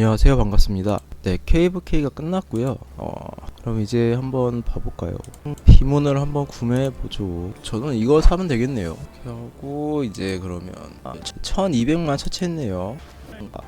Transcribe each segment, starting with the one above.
안녕하세요. 반갑습니다. 네 KVK가 끝났고요. 어 그럼 이제 한번 봐볼까요? 비문을 한번 구매해보죠. 저는 이거 사면 되겠네요. 하고 이제 그러면 아, 1200만 처치했네요. 아,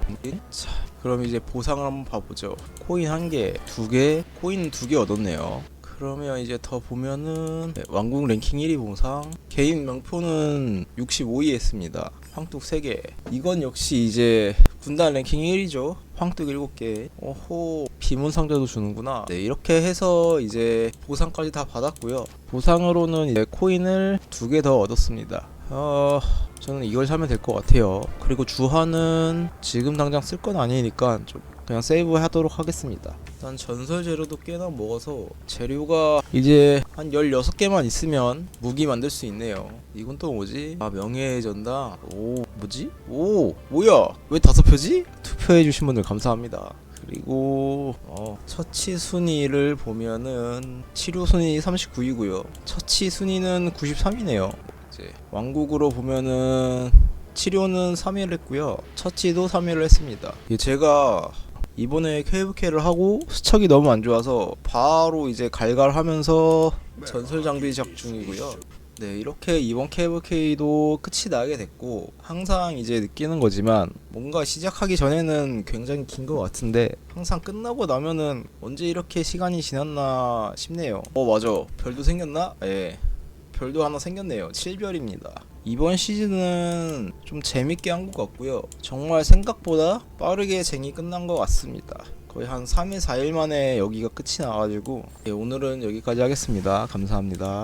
자 그럼 이제 보상을 한번 봐보죠. 코인 한개 두개 코인 두 개 얻었네요 그러면 이제 더 보면은 네, 왕국 랭킹 1위 보상. 개인 명표는 65위 했습니다. 황뚝 3개. 이건 역시 이제 군단 랭킹 1위죠. 황뚝 7개. 오호 비문 상자도 주는구나. 네 이렇게 해서 이제 보상까지 다 받았고요. 보상으로는 이제 코인을 두개더 얻었습니다. 어 저는 이걸 사면 될 것 같아요. 그리고 주화는 지금 당장 쓸 건 아니니까 좀 그냥 세이브 하도록 하겠습니다 일단 전설 재료도 꽤나 먹어서 재료가 이제 한 16개만 있으면 무기 만들 수 있네요. 이건 또 뭐지? 아 명예의 전당 오 뭐지? 오 뭐야? 왜 다섯 표지? 투표해 주신 분들 감사합니다. 그리고 어, 처치 순위를 보면은 치료 순위 39위고요. 처치 순위는 93이네요. 이제 왕국으로 보면은 치료는 3위를 했고요. 처치도 3위를 했습니다. 제가 이번에 KVK를 하고 스척이 너무 안 좋아서 바로 이제 갈갈하면서 전설 장비 시작 중이고요. 네, 이렇게 이번 KVK도 끝이 나게 됐고 항상 이제 느끼는 거지만 뭔가 시작하기 전에는 굉장히 긴 것 같은데 항상 끝나고 나면은 언제 이렇게 시간이 지났나 싶네요. 어, 맞아. 별도 생겼나? 예. 별도 하나 생겼네요. 7별입니다. 이번 시즌은 좀 재밌게 한 것 같고요. 정말 생각보다 빠르게 쟁이 끝난 것 같습니다. 거의 한 3일, 4일 만에 여기가 끝이 나가지고 예, 오늘은 여기까지 하겠습니다. 감사합니다.